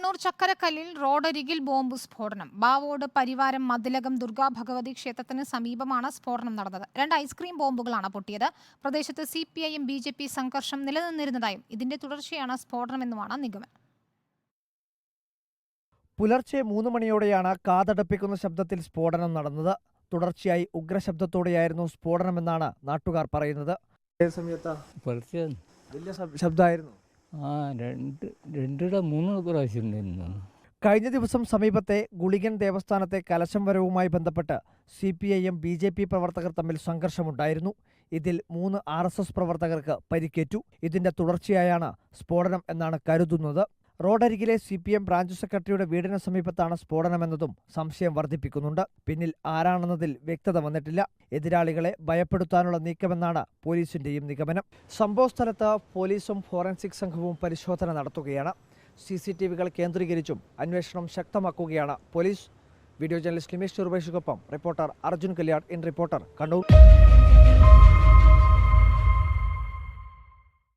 കണ്ണൂർ ചക്കരക്കല്ലിൽ റോഡരികിൽ ബോംബ് സ്ഫോടനം. ബാവോട് പരിവാരം മതിലകം ദുർഗാ ഭഗവതി ക്ഷേത്രത്തിന് സമീപമാണ് സ്ഫോടനം നടന്നത്. രണ്ട് ഐസ്ക്രീം ബോംബുകളാണ് പൊട്ടിയത്. പ്രദേശത്ത് C P I M B J P സംഘർഷം നിലനിന്നിരുന്നതായും ഇതിന്റെ തുടർച്ചയാണ് സ്ഫോടനമെന്നുമാണ് നിഗമനം. പുലർച്ചെ മൂന്ന് മണിയോടെയാണ് കാതടപ്പിക്കുന്ന ശബ്ദത്തിൽ സ്ഫോടനം നടന്നത്. തുടർച്ചയായി ഉഗ്രശബ്ദത്തോടെയായിരുന്നു സ്ഫോടനമെന്നാണ് നാട്ടുകാർ പറയുന്നത്. പുലർച്ചെ വലിയ ശബ്ദമായിരുന്നു ആ രണ്ട് രണ്ടിട മൂന്ന് പ്രാവശ്യം ഉണ്ടായിരുന്നു. കഴിഞ്ഞ ദിവസം സമീപത്തെ ഗുളികൻ ദേവസ്ഥാനത്തെ കലശം വരവുമായി ബന്ധപ്പെട്ട് C P I M B J P പ്രവർത്തകർ തമ്മിൽ സംഘർഷമുണ്ടായിരുന്നു. ഇതിൽ മൂന്ന് ആർ എസ് എസ് പ്രവർത്തകർക്ക് പരിക്കേറ്റു. ഇതിന്റെ തുടർച്ചയായാണ് സ്ഫോടനം എന്നാണ് കരുതുന്നത്. റോഡരികിലെ സി പി എം ബ്രാഞ്ച് സെക്രട്ടറിയുടെ വീടിന് സമീപത്താണ് സ്ഫോടനമെന്നതും സംശയം വർദ്ധിപ്പിക്കുന്നുണ്ട്. പിന്നിൽ ആരാണെന്നതിൽ വ്യക്തത വന്നിട്ടില്ല. എതിരാളികളെ ഭയപ്പെടുത്താനുള്ള നീക്കമെന്നാണ് പോലീസിന്റെയും നിഗമനം. സംഭവ സ്ഥലത്ത് പോലീസും ഫോറൻസിക് സംഘവും പരിശോധന നടത്തുകയാണ്. സി സി ടി വികൾ കേന്ദ്രീകരിച്ചും അന്വേഷണം ശക്തമാക്കുകയാണ് police. Video journalist Limesh ചെറുപേഷിക്കൊപ്പം reporter Arjun Kalyan in reporter Kannur.